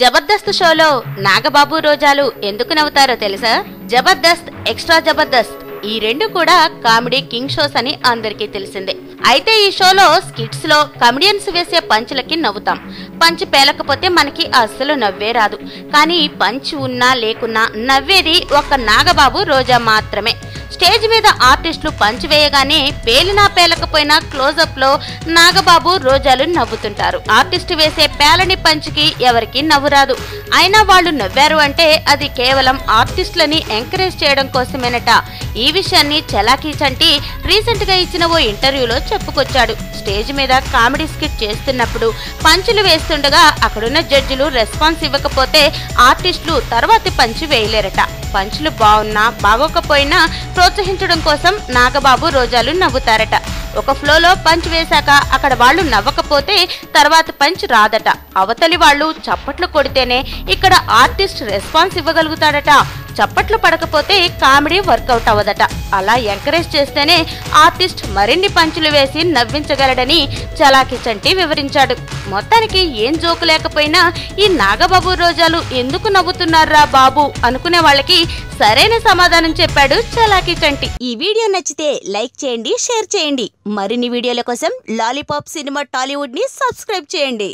జబర్దస్త్ షోలో నాగబాబు రోజాలు ఎందుకు నవ్వుతారో తెలుసా? జబర్దస్త్ ఎక్స్ట్రా జబర్దస్త్ ఈ రెండు కూడా కామెడీ కింగ్ షోస్ అని అందరికీ తెలిసిందే. అయితే ఈ షోలో స్కిట్స్లో కమెడియన్స్ వేసే పంచులకి నవ్వుతాం. పంచ్ పేలకపోతే మనకి అస్సలు నవ్వే రాదు. కానీ పంచ్ ఉన్నా లేకున్నా నవ్వేది ఒక నాగబాబు రోజా మాత్రమే. స్టేజ్ మీద ఆర్టిస్టులు పంచివేయగానే పేలినా పేలకపోయినా క్లోజప్లో నాగబాబు రోజాలు నవ్వుతుంటారు. ఆర్టిస్ట్ వేసే పేలని పంచికి ఎవరికి నవ్వురాదు. అయినా వాళ్ళు నవ్వారు అంటే అది కేవలం ఆర్టిస్టులని ఎంకరేజ్ చేయడం కోసమేనట. ఈ విషయాన్ని చలాకీ చంటి రీసెంట్గా ఇచ్చిన ఓ ఇంటర్వ్యూలో చెప్పుకొచ్చాడు. స్టేజ్ మీద కామెడీ స్కిట్ చేస్తున్నప్పుడు పంచులు వేస్తుండగా అక్కడున్న జడ్జిలు రెస్పాన్స్ ఇవ్వకపోతే ఆర్టిస్టులు తర్వాతి పంచి వేయలేరట. పంచులు బాగున్నా బాగోకపోయినా ప్రోత్సహించడం కోసం నాగబాబు రోజాలు నవ్వుతారట. ఒక ఫ్లోలో పంచ్ వేశాక అక్కడ వాళ్ళు నవ్వకపోతే తర్వాత పంచ్ రాదట. అవతలి వాళ్ళు చప్పట్లు కొడితేనే ఇక్కడ ఆర్టిస్ట్ రెస్పాన్స్ ఇవ్వగలుగుతాడట చప్పట్లు పడకపోతే కామెడీ వర్కౌట్ అవ్వదట. అలా ఎంకరేజ్ చేస్తేనే ఆర్టిస్ట్ మరిన్ని పంచులు వేసి నవ్వించగలడని చలాకి చంటి వివరించాడు. మొత్తానికి ఏం జోకు లేకపోయినా ఈ నాగబాబు రోజాలు ఎందుకు నవ్వుతున్నారా బాబు అనుకునే వాళ్ళకి సరైన సమాధానం చెప్పాడు చలాకి చంటి. ఈ వీడియో నచ్చితే లైక్ చేయండి షేర్ చేయండి. మరిన్ని వీడియోల కోసం లాలీపాప్ సినిమా టాలీవుడ్ని సబ్స్క్రైబ్ చేయండి.